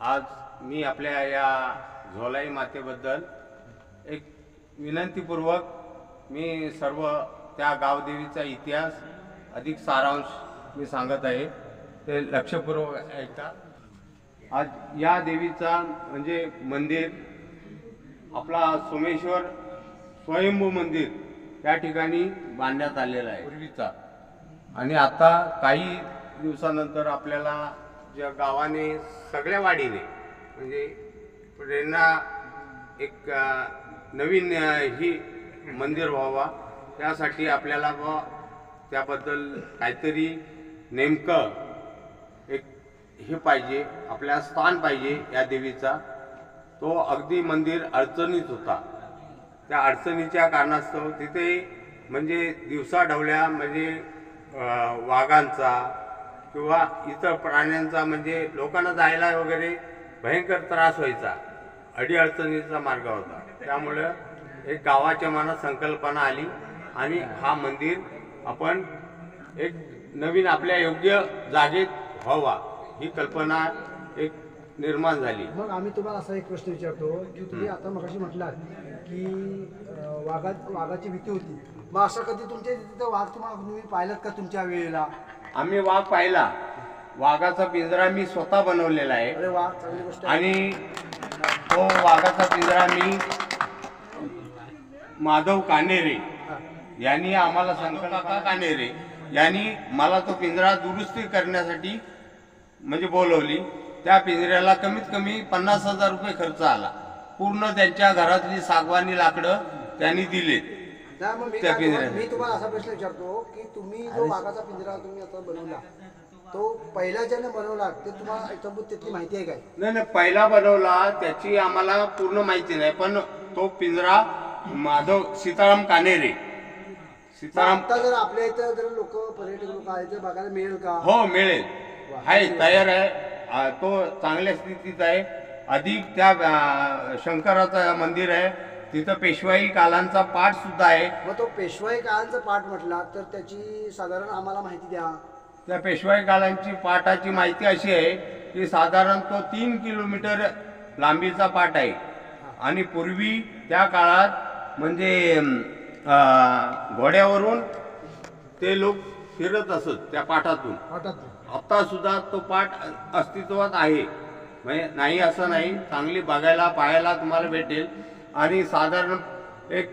आज मी आपल्या या झोलाई मातेबद्दल एक विनंतीपूर्वक मी सर्व त्या गावदेवीचा इतिहास अधिक सारांश मी सांगत आहे. ते लक्षपूर्वक ऐका आज या देवीचा म्हणजे मंदिर आपला सोमेश्वर स्वयंभू मंदिर या ठिकाणी बांधण्यात आलेला आहे. पूर्वीचा. आणि आता काही दिवसानंतर आपल्याला ज्या गावाने सगळ्या वाडीने म्हणजे प्रेरणा एक नवीन ही मंदिर व्हावा. त्यासाठी आपल्याला ब त्याबद्दल काहीतरी नेमकं एक हे पाहिजे आपल्या स्थान पाहिजे या देवीचा. तो अगदी मंदिर अडचणीत होता. त्या अडचणीच्या कारणास्तव तिथे म्हणजे दिवसा ढवल्या म्हणजे वाघांचा किंवा इतर प्राण्यांचा म्हणजे लोकांना जायला वगैरे भयंकर त्रास व्हायचा. अडीअडचणीचा मार्ग होता. त्यामुळं एक गावाच्या मनात संकल्पना आली आणि हा मंदिर आपण एक नवीन आपल्या योग्य जागेत व्हावा ही कल्पना एक निर्माण झाली. मग आम्ही तुम्हाला असा एक प्रश्न विचारतो की तुम्ही आता मगाशी म्हटलात की अं, वाघात वाघाची भीती होती. मग असं कधी तुमच्या तिथं वाघ तुम्हाला तुम्ही पाहिलात का तुमच्या वेळेला? आम्ही वाघ पाहिला. वाघाचा पिंजरा मी स्वतः बनवलेला आहे. आणि तो वाघाचा पिंजरा मी माधव कानेरे. यांनी आम्हाला संकल्पना कानेरे यांनी मला तो पिंजरा दुरुस्ती करण्यासाठी म्हणजे बोलवली. त्या पिंजऱ्याला कमीत कमी पन्नास हजार रुपये खर्च आला. पूर्ण त्यांच्या घरातली सागवानी लाकडं त्यांनी दिले नाही, मग मी त्या काय तुम्हाला- पिंजऱ्यात. मी तुम्हाला असा प्रश्न विचारतो की तुम्ही जो वाघाचा पिंजरा तुम्ही आता बनवला तो पहिल्या ज्याने बनवला ते तुम्हाला इतंभूत त्यातली माहिती आहे काय? नाही नाही पहिला बनवला त्याची आम्हाला पूर्ण माहिती नाही पण तो पिंजरा माधव सीताराम कानेरे. सीताराम आता जर आपल्या इथं जर लोक पर्यटक लोक आले तर बघायला मिळेल का? हो मिळेल. आहे तयार आहे. आ, तो चांगल्या स्थितीत आहे. अधिक त्या आ, शंकराचं मंदिर आहे. तिथं पेशवाई कालांचा पाठ सुद्धा आहे. मग तो पेशवाई काळांचा पाठ म्हटला तर त्याची साधारण आम्हाला माहिती द्या. त्या पेशवाई कालांची पाठाची माहिती अशी आहे की साधारण तो तीन किलोमीटर लांबीचा पाठ आहे. आणि पूर्वी त्या काळात म्हणजे अं, घोड्यावरून ते लोक फिरत असत त्या पाठातून. वाटत आता सुद्धा तो पाठ अस्तित्वात आहे. म्हणजे नाही असं नाही चांगली बघायला पाहायला तुम्हाला भेटेल. आणि साधारण एक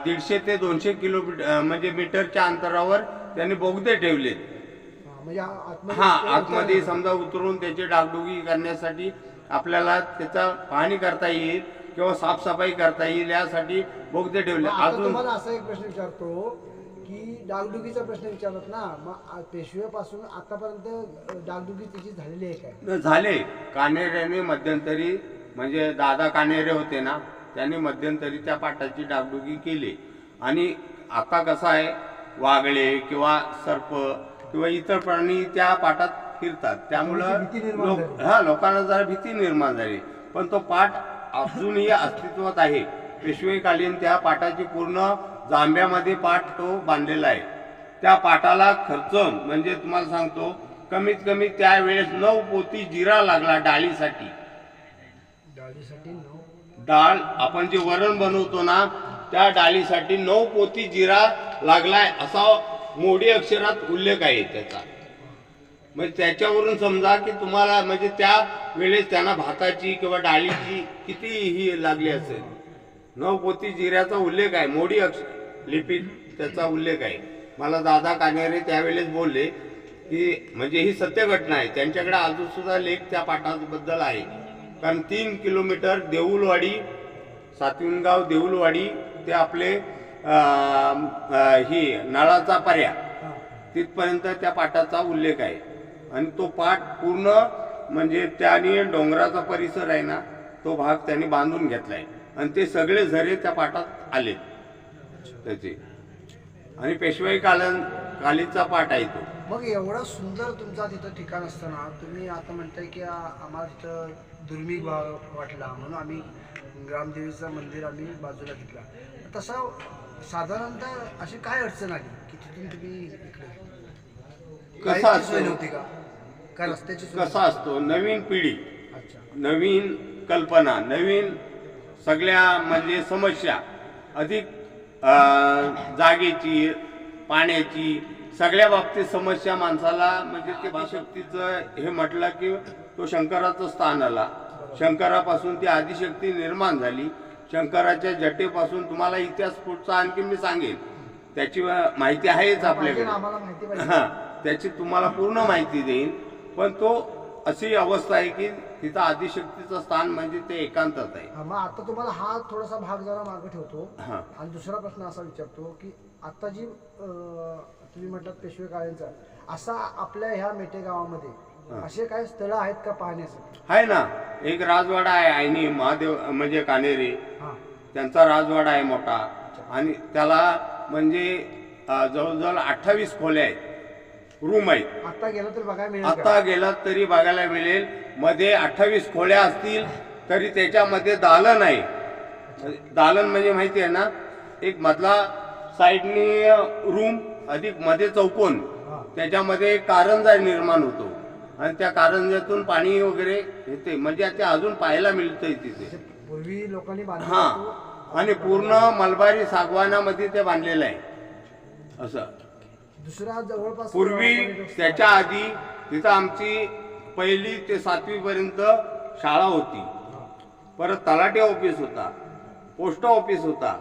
दीडशे ते दोनशे किलोमीटर म्हणजे मीटरच्या अंतरावर त्यांनी बोगदे ठेवलेत म्हणजे आतमध्ये हा आतमध्ये समजा उतरून त्याची डागडुगी करण्यासाठी आपल्याला त्याचा पाहणी करता येईल किंवा साफसफाई करता येईल यासाठी बोगदे ठेवले. अजून तुम्हाला असा एक प्रश्न विचारतो की डागडुगीचा प्रश्न विचारत ना मग पेशवेपासून आतापर्यंत डागडुगी त्याची झालेली आहे काय? झाले. कानेऱ्याने मध्यंतरी म्हणजे दादा कानेरे होते ना त्यांनी मध्यंतरी त्या पाटाची डागडुगी केली. आणि आता कसं आहे? वागळे किंवा सर्प किंवा इतर प्राणी त्या पाटात फिरतात. त्यामुळं लोक. हा लोकांना जरा भीती निर्माण झाली. पण तो पाठ अजूनही अस्तित्वात आहे. पेशवेकालीन त्या पाटाची पूर्ण जांभ्यामध्ये पाठ तो बांधलेला आहे. त्या पाटाला खर्च म्हणजे तुम्हाला सांगतो कमीत कमी त्यावेळेस नऊ पोती जिरा लागला डाळीसाठी. डाळीसाठी डाळ आपण जे वरण बनवतो ना त्या डाळीसाठी नऊ पोती जिरा लागलाय असा मोडी अक्षरात उल्लेख आहे त्याचा. म्हणजे त्याच्यावरून समजा की तुम्हाला म्हणजे त्या वेळेस त्यांना भाताची किंवा डाळीची किती ही लागली असेल नऊ पोती जिऱ्याचा उल्लेख आहे मोडी अक्ष लिपीत त्याचा उल्लेख आहे. मला दादा कानेरे त्यावेळेस बोलले की म्हणजे ही सत्य घटना आहे त्यांच्याकडे अजून सुद्धा लेख त्या पाठाबद्दल आहे. कारण तीन किलोमीटर देऊलवाडी सातविनगाव देऊलवाडी ते आपले ही नळाचा पर्या. तिथपर्यंत त्या पाटाचा उल्लेख आहे. आणि तो पाठ पूर्ण म्हणजे त्याने डोंगराचा परिसर आहे ना तो भाग त्यांनी बांधून घेतलाय. आणि ते सगळे झरे त्या पाटात आले त्याचे. आणि पेशवाई कालन कालीचा पाठ आहे तो. मग एवढा सुंदर तुमचा तिथं ठिकाण असताना तुम्ही आता म्हणताय की आ- आम्हाला तिथं दुर्मिळ भाग वाटला म्हणून आम्ही ग्रामदेवीचं मंदिर आम्ही बाजूला घेतला. तसं साधारणतः अशी काय अडचण आली की तिथून तुम्ही इकडे कसं लाईटची असतं? सोय नव्हती का? का रस्त्याची सोय कसा असतो? नवीन पिढी अच्छा. नवीन कल्पना नवीन सगळ्या म्हणजे समस्या अधिक अ, जागेची पाण्याची सगळ्या बाबतीत समस्या माणसाला म्हणजे ते शक्तीचं हे म्हटलं की तो शंकराचं स्थान आला. शंकरापासून ती आदिशक्ती निर्माण झाली. शंकराच्या जटेपासून तुम्हाला इतिहास पुढचा आणखी मी सांगेन. त्याची माहिती आहेच आपल्याकडे. हा त्याची तुम्हाला पूर्ण माहिती देईन. पण तो अशी अवस्था आहे की तिथं आदिशक्तीचं स्थान म्हणजे ते एकांतात आहे. हा, मग आता तुम्हाला हा थोडासा भाग जरा मागे ठेवतो. आणि दुसरा प्रश्न असा विचारतो की आता जी तुम्ही म्हटलात पेशवे काळेंचा असा आपल्या ह्या मेटे गावामध्ये असे काही स्थळं आहेत का पाहण्यासाठी? आहे ना. एक राजवाडा आहे आयनी महादेव म्हणजे कानेरे. हा. त्यांचा राजवाडा आहे मोठा. आणि त्याला म्हणजे अं, जवळजवळ अठ्ठावीस खोल्या आहेत. रूम आहेत. आता गेलं तर बघायला मिळेल का? आता गेलात तरी बघायला मिळेल. मध्ये अठ्ठावीस खोल्या असतील तरी त्याच्यामध्ये दालन आहे. दालन म्हणजे माहिती आहे ना एक मधला साईडनी रूम अधिकमध्ये चौकोन. त्याच्यामध्ये कारंजा निर्माण होतो. आणि त्या कारंजातून पाणी वगैरे येते. म्हणजे ते अजून पाहायला मिळतंय तिथे. म्हणजे पूर्वी लोकांनी हा. आणि पूर्ण मलबारी सागवानामध्ये ते बांधलेलं आहे. असं. दुसरा जवळपास पूर्वी त्याच्या आधी तिथं आमची पहिली ते सातवी पर्यंत शाळा होती. परत तलाठी ऑफिस होता. पोस्ट ऑफिस होता.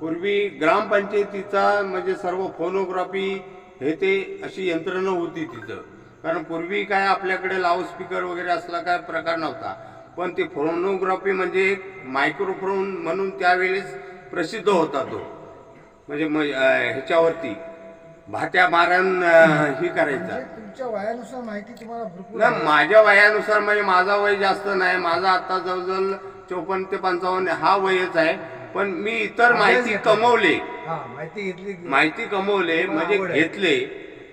पूर्वी ग्रामपंचायतीचा म्हणजे सर्व फोनोग्राफी हे ते अशी यंत्रणा होती तिथं. कारण पूर्वी काय आपल्याकडे लाऊडस्पीकर वगैरे असला काय प्रकार नव्हता. पण ते फोनोग्राफी म्हणजे एक मायक्रोफोन म्हणून त्यावेळेस प्रसिद्ध होता तो. म्हणजे ह्याच्यावरती भात्या मारण ही करायचा. म्हणजे तुमच्या वयानुसार माहिती तुम्हाला भरपूर. माझ्या वयानुसार म्हणजे माझा वय जास्त नाही. माझा आता जवळजवळ चौपन्न ते पंचावन्न हा वयच आहे. पण मी इतर माहिती कमवले. माहिती घेतली की- माहिती कमवले म्हणजे. घेतले.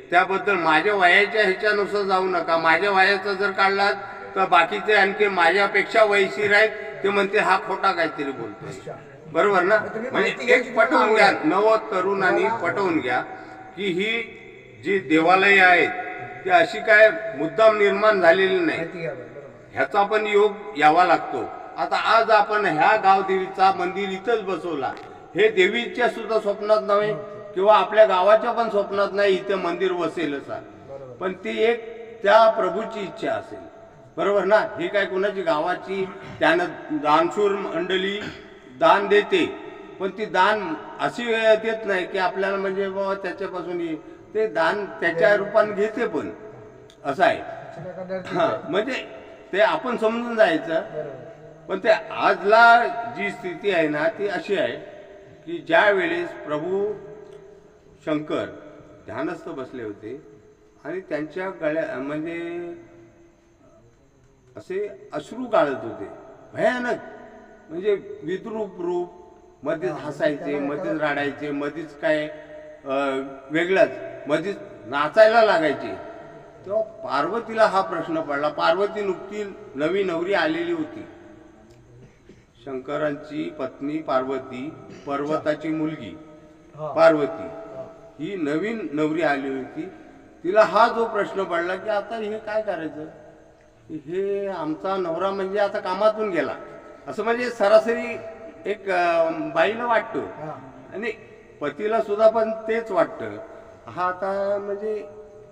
त्याबद्दल माझ्या वयाच्या ह्याच्यानुसार जाऊ नका. माझ्या वयाचा जर काढला तर बाकीचे आणखी माझ्यापेक्षा वयशीर आहेत. ते म्हणते हा खोटा काहीतरी अच्छा. बरोबर ना? म्हणजे एक पटवून घ्या. नव तरुणांनी पटवून घ्या की ही जी देवालय आहेत ती अशी काय मुद्दाम निर्माण झालेली नाही. ह्याचा पण योग यावा लागतो. आता आज आपण ह्या गावदेवीचा मंदिर इथंच बसवला. हे देवीच्या सुद्धा स्वप्नात नव्हे किंवा आपल्या गावाच्या पण स्वप्नात नाही इथे मंदिर वसेल असा बरोबर पण ती एक त्या प्रभूची इच्छा असेल. बरोबर ना? ही काय कुणाची? गावाची त्यानं दानशूर मंडळी दान देते. पण ती दान अशी देत नाही की आपल्याला म्हणजे बाबा त्याच्यापासून ते दान त्याच्या रूपाने घेते पण. असं आहे. म्हणजे ते आपण समजून जायचं. पण ते आजला जी स्थिती आहे ना ती अशी आहे की ज्या वेळेस प्रभू शंकर ध्यानस्थ बसले होते आणि त्यांच्या गळ्या म्हणजे असे अश्रू गाळत होते भयानक. म्हणजे विद्रूप रूप मध्येच हसायचे मध्येच राडायचे मध्येच काय वेगळंच मध्येच नाचायला लागायचे. तेव्हा पार्वतीला हा प्रश्न पडला. पार्वती नुकती नवी नवरी आलेली होती. शंकरांची पत्नी पार्वती पर्वताची मुलगी. पार्वती. हा. नवीन नवरी आली होती. तिला हा जो प्रश्न पडला की आता हे काय करायचं? हे आमचा नवरा म्हणजे आता कामातून गेला. असं म्हणजे सरासरी एक बाईला वाटतो. आणि पतीला सुद्धा पण तेच वाटतं. हा आता म्हणजे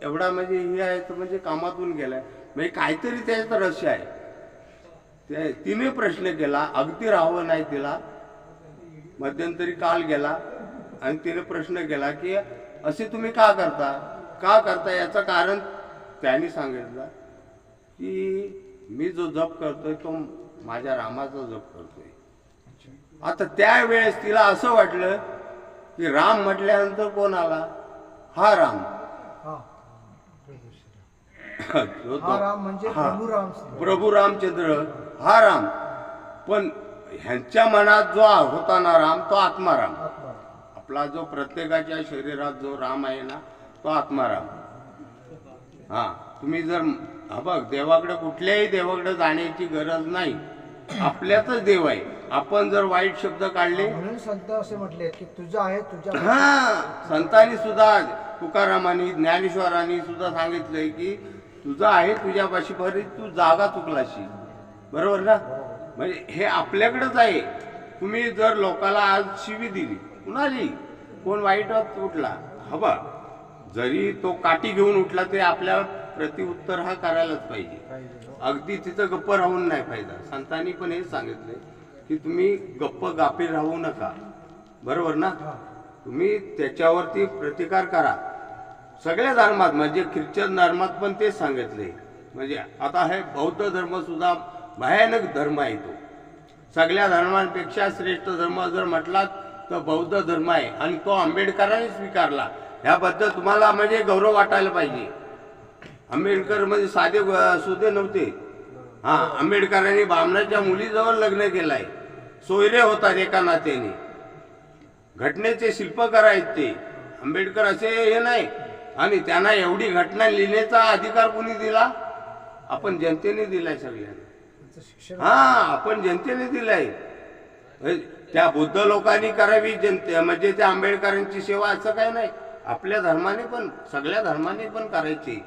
एवढा म्हणजे हे आहे तर म्हणजे कामातून गेलाय. म्हणजे काहीतरी त्याच्यात रहस्य आहे. ते तिने प्रश्न केला अगदी राहावं नाही तिला. मध्यंतरी काल गेला आणि तिने प्रश्न केला की असे तुम्ही का करता? का करता याचं कारण? त्यांनी सांगितलं की मी जो जप करतोय तो माझ्या रामाचा जप करतोय. आता त्यावेळेस तिला असं वाटलं की राम म्हटल्यानंतर कोण आला? हा राम. म्हणजे. प्रभू राम प्रभू रामचंद्र हा राम पण ह्यांच्या मनात जो होता ना राम तो आत्माराम. आत्मा आपला जो प्रत्येकाच्या शरीरात जो राम आहे ना तो आत्माराम. हा तुम्ही जर हा बघ देवाकडे कुठल्याही देवाकडे जाण्याची गरज नाही. आपल्यातच देव आहे. आपण जर वाईट शब्द काढले म्हणून संत असे म्हटले की तुझं आहे तुझ्या हा संतांनी सुद्धा तुकारामांनी ज्ञानेश्वरांनी सुद्धा सांगितलंय की तुझं आहे तुझ्यापाशी बरी तू जागा चुकलाशी. बरोबर ना? म्हणजे हे आपल्याकडंच आहे. तुम्ही जर लोकाला आज शिवी दिली कुणाली? कोण वाईट उठला? हवा जरी तो काठी घेऊन उठला ते आपल्या प्रतिउत्तर हा करायलाच पाहिजे. अगदी तिथं गप्प राहून नाही फायदा. संतांनी पण हे सांगितले की तुम्ही गप्प गाफील राहू नका. बरोबर ना? तुम्ही त्याच्यावरती प्रतिकार करा. सगळ्या धर्मात म्हणजे ख्रिश्चन धर्मात पण तेच सांगितले. म्हणजे आता हे बौद्ध धर्मसुद्धा भयानक धर्म आहे तो. सगळ्या धर्मांपेक्षा श्रेष्ठ धर्म जर म्हटलात तर बौद्ध धर्म आहे. आणि तो आंबेडकरांनी स्वीकारला. ह्याबद्दल तुम्हाला म्हणजे गौरव वाटायला पाहिजे. आंबेडकर म्हणजे साधे सुधे नव्हते. हां आंबेडकरांनी बामणाच्या मुलीजवळ लग्न केलं आहे सोयरे होतात एका नात्याने. घटनेचे शिल्पकार आहेत ते. आंबेडकर असे हे नाही. आणि त्यांना एवढी घटना लिहिण्याचा अधिकार कोणी दिला? आपण जनतेने दिलाय सगळ्यांना. हा आपण जनतेने दिलाय. म्हणजे त्या बुद्ध लोकांनी करावी जनते म्हणजे त्या आंबेडकरांची सेवा असं काय नाही. आपल्या धर्माने पण सगळ्या धर्माने पण करायची.